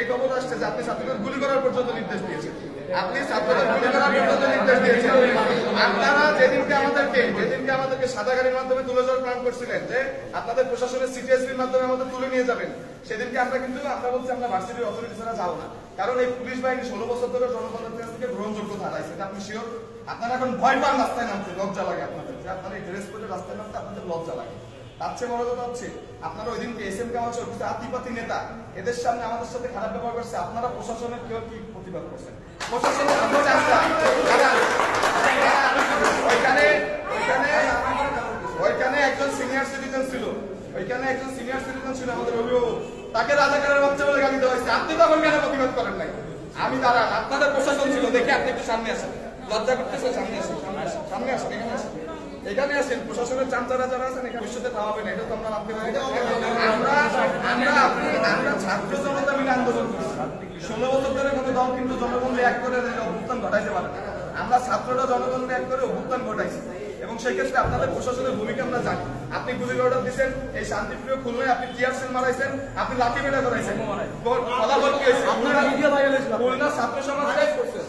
এই খবর আসছে যে আপনি ছাত্রদের গুলি করার পর্যন্ত নির্দেশ দিয়েছেন। আপনি ছাত্রদের গুলি করার পর্যন্ত নির্দেশ দিয়েছেন। আপনারা যেদিনকে আমাদেরকে যেদিনকে আমাদেরকে সাদা গাড়ির মাধ্যমে তুলে যাওয়ার প্ল্যান করছিলেন যে আপনাদের প্রশাসনের সিটিএসপির মাধ্যমে আমাদের তুলে নিয়ে যাবেন, সেদিনকে আমরা কিন্তু আমরা বলছি আমরা ভার্সিটির অথরিটি ছাড়া যাব না। কারণ এই পুলিশ বাহিনী ষোলো বছর ধরে জনগণের গ্রহণযোগ্যতা হারাইছে। এটা আপনি শিওর আপনারা এখন ভয় পান রাস্তায় নামতে, লজ্জা লাগে আপনাদের। আপনারা এই ড্রেস পরে রাস্তায় নামতে আপনাদের লজ্জা লাগে। তার চেয়ে বড় কথা হচ্ছে, আপনারা ওই দিনকে এস এম কামাচ কিছু আতিপাতি নেতা, এদের সামনে আমাদের সাথে খারাপ ব্যবহার করছে, আপনারা প্রশাসনের কেউ কি প্রতিবাদ করছেন? প্রশাসনের ওইখানে ওইখানে একজন সিনিয়র সিটিজেন ছিল। ওইখানে একজন সিনিয়র সিটিজেন ছিল আমাদের অভিভাবক। তাকে রাজাকারের বাচ্চা বলে গালি দেওয়া হয়েছে। আপনি তখন কেন প্রতিবাদ করেন নাই? আমি দাঁড়ান, আপনাদের প্রশাসন ছিল, দেখে আপনি একটু সামনে আসেন। লজ্জা করতেছে, সামনে আসেন সামনে আসেন সামনে আসেন এখানে আসেন। এখানে আসেন প্রশাসনের চামচারা যারা আছেন এখানে ভবিষ্যতে খাওয়াবেন এটা তো আমরা মানতে পারি। আমরা আমরা আমরা ছাত্র জনতা মিলে আন্দোলন করছি। ষোলো বছর ধরে কোনো দল কিন্তু জনগণকে এক করে অভ্যুত্থান ঘটাইতে পারে না। আমরা ছাত্ররা জনগণকে এক করে অভ্যুত্থান ঘটাইছি। এবং সেই ক্ষেত্রে আপনাদের প্রশাসনের ভূমিকা আমরা জানি। আপনি গুলির অর্ডার দিচ্ছেন এই শান্তিপ্রিয় খুলনায় আপনি টিয়ার সেল মারাইছেন আপনি লাঠি মেটা করাইছেন ফলাফল কি হয়েছে আপনারা খুলনা ছাত্র সমাজে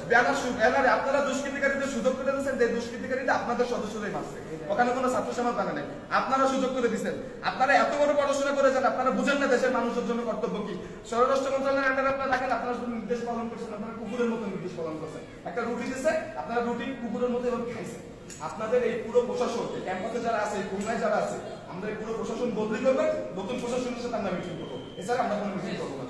ব্যানার আপনারা দুষ্কৃতিকারীদের সুযোগ করে দিচ্ছেন যে দুষ্কৃতিকারীরা আপনাদের সদস্যরাই মারছে। ওখানে কোনো ছাত্র সমাজ বানা নেই। আপনারা সুযোগ করে দিচ্ছেন আপনারা এত বড় পড়াশোনা করেছেন, আপনারা বুঝেন না দেশের মানুষের জন্য কর্তব্য কি। স্বরাষ্ট্র মন্ত্রণালয়ের আন্ডারে আপনারা দেখেন আপনারা শুধু নির্দেশ পালন করছেন, আপনারা কুকুরের মতো নির্দেশ পালন করছেন। একটা রুটি দিচ্ছে আপনারা রুটি কুকুরের মতো এভাবে খাইছেন। আপনাদের এই পুরো প্রশাসন ক্যাম্পাসে যারা আছে খুলনায় যারা আছে, আমরা এই পুরো প্রশাসন বদলি করবেন, নতুন প্রশাসনের সাথে আমরা মিটিং করব। এছাড়া আমরা কোনো মিটিং করব না।